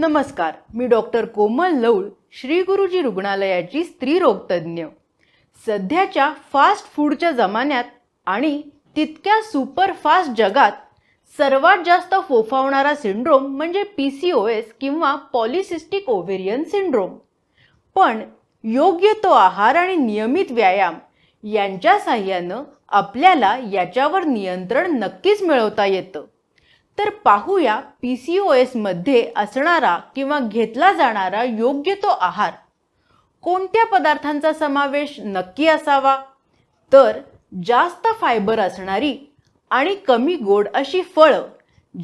नमस्कार मी डॉक्टर कोमल लौळ श्री गुरुजी रुग्णालयाची स्त्रीरोगतज्ञ सध्याच्या फास्ट फूडच्या जमान्यात आणि तितक्या सुपर फास्ट जगात सर्वात जास्त फोफावणारा सिंड्रोम म्हणजे पी सी ओ एस किंवा पॉलिसिस्टिक ओव्हेरियन सिंड्रोम. पण योग्य तो आहार आणि नियमित व्यायाम यांच्या साह्यानं आपल्याला याच्यावर नियंत्रण नक्कीच मिळवता येतं. तर पाहूया पी सी ओ एसमध्ये असणारा किंवा घेतला जाणारा योग्य तो आहार. कोणत्या पदार्थांचा समावेश नक्की असावा? तर जास्त फायबर असणारी आणि कमी गोड अशी फळं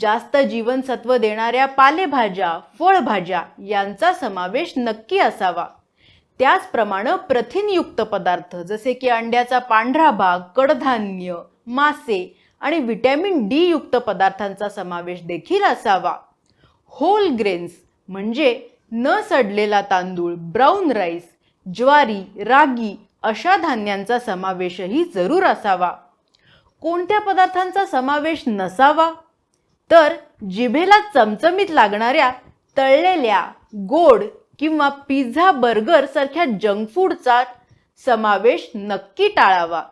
जास्त जीवनसत्व देणाऱ्या पालेभाज्या फळभाज्या यांचा समावेश नक्की असावा. त्याचप्रमाणे प्रथिनयुक्त पदार्थ जसे की अंड्याचा पांढरा भाग कडधान्य मासे आणि व्हिटॅमिन डी युक्त पदार्थांचा समावेश देखील असावा. होल ग्रेन्स म्हणजे न सडलेला तांदूळ ब्राऊन राईस ज्वारी रागी अशा धान्यांचा समावेशही जरूर असावा. कोणत्या पदार्थांचा समावेश नसावा? तर जिभेला चमचमीत लागणाऱ्या तळलेल्या गोड किंवा पिझ्झा बर्गर सारख्या जंक फूडचा समावेश नक्की टाळावा.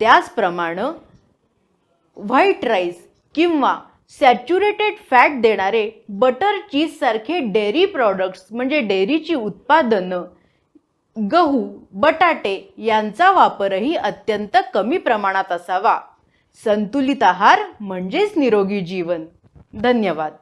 त्याचप्रमाणे व्हाईट राईस किंवा सॅच्युरेटेड फॅट देणारे बटर चीजसारखे डेअरी प्रॉडक्ट्स म्हणजे डेअरीची उत्पादनं गहू बटाटे यांचा वापरही अत्यंत कमी प्रमाणात असावा. संतुलित आहार म्हणजेच निरोगी जीवन. धन्यवाद.